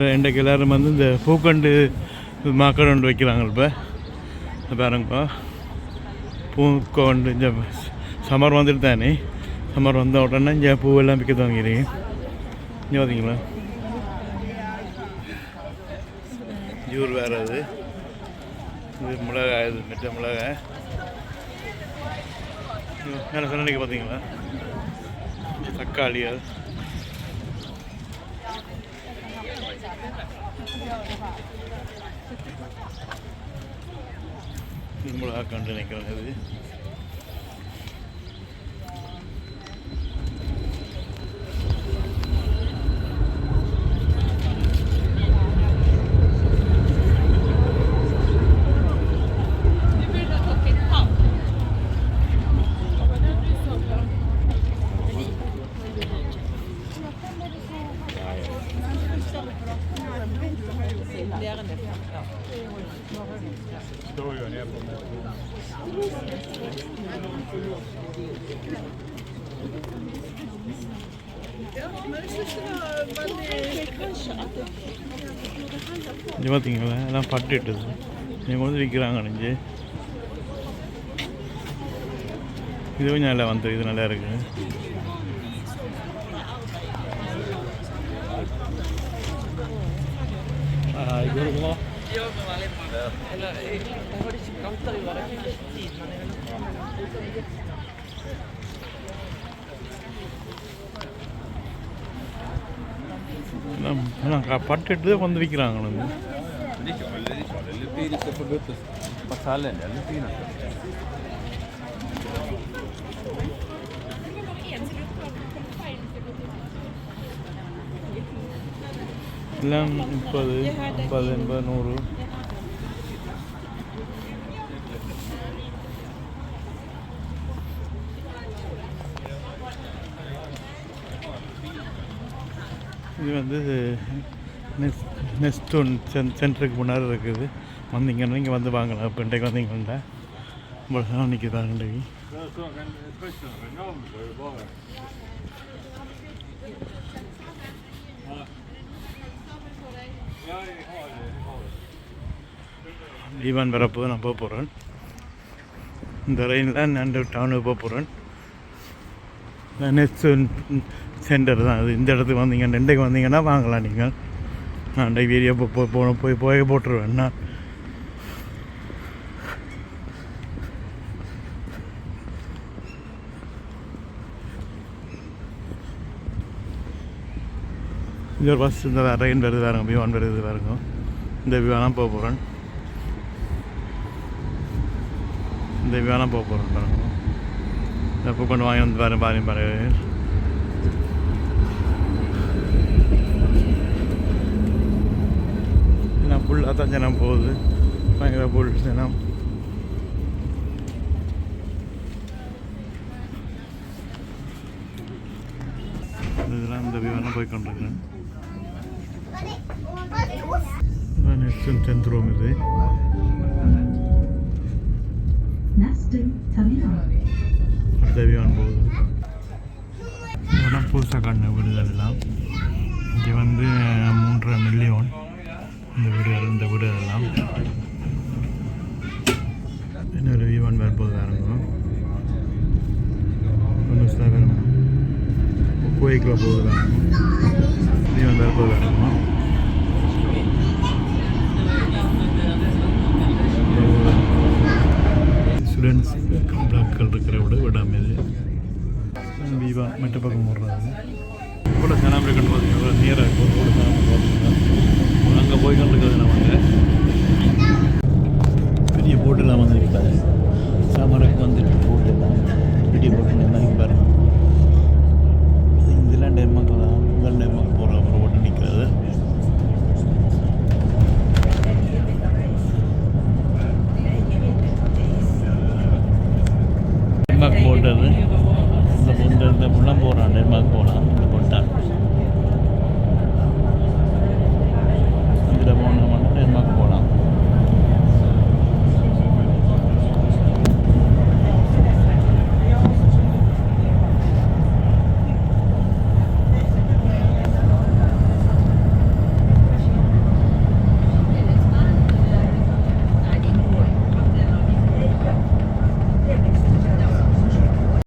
இன்றைக்கு எல்லோரும் வந்து இந்த பூக்கண்டு மக்கள் ஒன்று வைக்கிறாங்க இப்போ. பாருங்கப்பா. பூக்கொண்டு இந்த சம்மர் வந்துட்டு தானே. சம்மர் வந்த உடனே இங்கே பூவெல்லாம் விற்க துவங்கிறீங்க இங்கே பார்த்தீங்களா ஜூர் வேறு அது. இது மிளகாய் இது மெட்ட மிளகாய். மேலே சொன்னிக்கு பார்த்தீங்களா தக்காளி அது. இது மிளகாய் கண்டு நிற்கிறேன் இது இது பார்த்தீங்களா எல்லாம் பட்டுட்டுது நீங்கள் வந்து விற்கிறாங்க நெஞ்சு இது கொஞ்சம் நல்லா வந்து இது நல்லா இருக்கு எல்லாம் எல்லாம் க- தான் வந்து விற்கிறாங்க மசாலா எல்லாம் முப்பது முப்பது எண்பது நூறு. இது வந்து நெஸ் நெஸ்டோன் சென் சென்டருக்கு முன்னாடி இருக்குது. வந்தீங்கன்னா இங்கே வந்து வாங்கலாம். இப்போ இன்றைக்கு வந்தீங்கன்னா இவ்வளோ நிற்கிறாங்க இன்றைக்கு? தீபான் வரப்போ நான் போக போகிறேன் இந்த ரயிலில் நான் டவுனுக்கு போக போகிறேன் நெக்ஸ்ட் சென்டர் தான். அது இந்த இடத்துக்கு வந்தீங்க ரெண்டைக்கு வந்தீங்கன்னா வாங்கலாம் நீங்கள் நான் டை வீடியோ போ- போன போய் போய் போட்டுருவேன். நான் இங்கே ஒரு பஸ் இந்த ரயின் வருது வேறுங்க விமான் வருது வேறுங்க இந்த விமானம் போக போகிறேன் இந்த விமானம் போக போகிறேன் பாருங்க. இந்த பூ கொண்டு வாங்கி வந்து பாருங்க பாருங்க பாருங்க. எல்லாம் புல்லாக தான் ஜனம் போகுது. பயங்கர புல் ஜனம். இதெல்லாம் இந்த விமானம் போய் கொண்டிருக்கிறேன் நெக்ஸ்ட் டென்த் ரூம் இது Nästa terminal. அடுத்த விமானம் போகுது இதெல்லாம் புதுசாக வீடுகள் எல்லாம் இங்கே வந்து மூன்றரை மில்லியன் இந்த வீடுகள் இந்த வீடுகள் எல்லாம் இன்னொரு விமான் வரப்போது வேறுங்க ஒன்று குவைக்கில் போகுது விமான் வரப்போது வேணுமா மக்கள் இருக்கிற விட விடாம இது. வீவா மற்ற பக்கம் ஓடுறாங்க. இவ்வளோ ஜனம் இருக்குன்னு பார்த்தீங்கன்னா இவ்வளோ நேராக இருக்கும் இவ்வளோ ஜனம் பார்த்தீங்கன்னா அங்கே போய் கொண்டு நம்ம பெரிய போட்டெல்லாம் வந்து más volando, es.